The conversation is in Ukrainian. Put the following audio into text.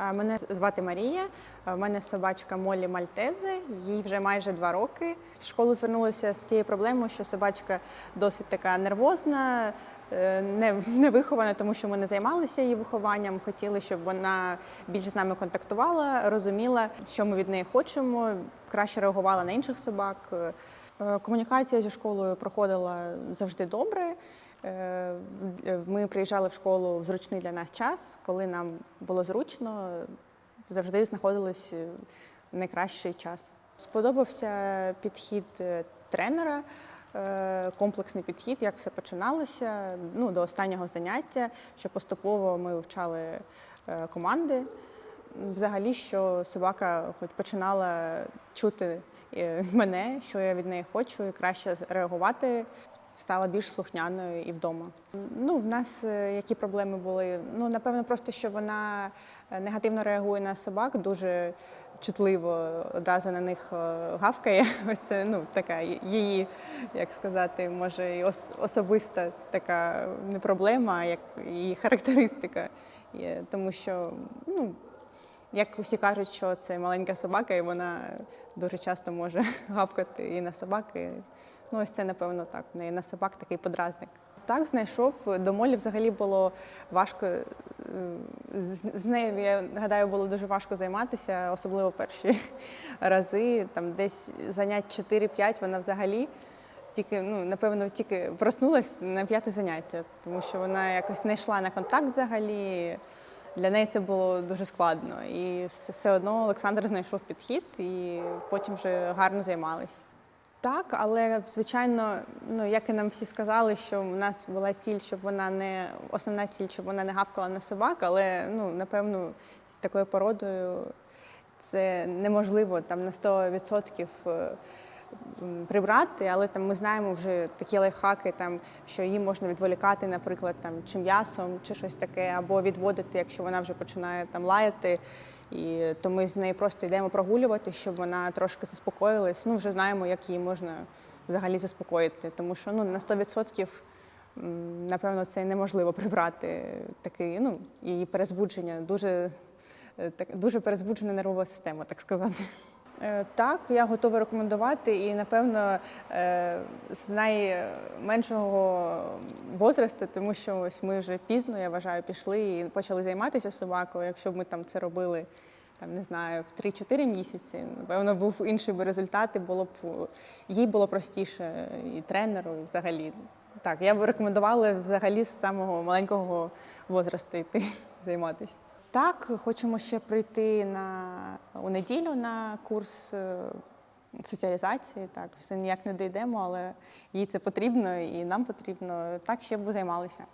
Мене звати Марія. У мене собачка Молі Мальтези. Їй вже майже два роки. В школу звернулася з тією проблемою, що собачка досить така нервозна, е, не, не вихована, тому що ми не займалися її вихованням. Хотіли, щоб вона більш з нами контактувала, розуміла, що ми від неї хочемо, краще реагувала на інших собак. Е, Комунікація зі школою проходила завжди добре. Е, Ми приїжджали в школу в зручний для нас час, коли нам було зручно, завжди знаходились найкращий час. Сподобався підхід е, тренера, е, комплексний підхід, як все починалося ну, до останнього заняття, що поступово ми вивчали е, команди. Взагалі, що собака хоч починала чути е, мене, що я від неї хочу, і краще реагувати, стала більш слухняною і вдома. Ну, в нас е, які проблеми були? Ну, напевно, просто що вона е, негативно реагує на собак, дуже чутливо одразу на них гавкає. Ось це ну, така її, як сказати, може, і особиста така не проблема, а як її характеристика. Тому що, ну, як усі кажуть, що це маленька собака, і вона дуже часто може гавкати і на собаки. Ну, ось це, напевно, так. В неї на собак такий подразник. Так, знайшов. До молі взагалі було важко. е, З нею, я гадаю, було дуже важко займатися, особливо перші рази. Там десь занять 4-5 вона взагалі тільки, ну, напевно, тільки проснулась на п'яте заняття, тому що вона якось не йшла на контакт взагалі. Для неї це було дуже складно. І все, одно Олександр знайшов підхід і потім вже гарно займались. Так, але звичайно, ну як і нам всі сказали, що в нас була ціль, щоб вона не основна ціль, щоб вона не гавкала на собак, але ну напевно з такою породою це неможливо там на 100% е, м, прибрати, але там ми знаємо вже такі лайфхаки, там що її можна відволікати, наприклад, там чи м'ясом, чи щось таке, або відводити, якщо вона вже починає там лаяти. І то ми з нею просто йдемо прогулювати, щоб вона трошки заспокоїлась. Ну, вже знаємо, як її можна взагалі заспокоїти. Тому що ну, на 100% напевно це неможливо прибрати такий, ну, її перезбудження, дуже, е, так, дуже перезбуджена нервова система, так сказати. Е, Так, я готова рекомендувати, і напевно е, з найменшого возрасту, тому що ось ми вже пізно, я вважаю, пішли і почали займатися собакою. Якщо б ми там це робили, там не знаю, в 3-4 місяці, напевно, був інший би результат, і було б їй було простіше і тренеру, і взагалі. Так, я б рекомендувала взагалі з самого маленького возрасту йти займатися. Так, хочемо ще прийти на у неділю на курс е, соціалізації. Так, все ніяк не дійдемо, але їй це потрібно і нам потрібно. Так ще б займалися.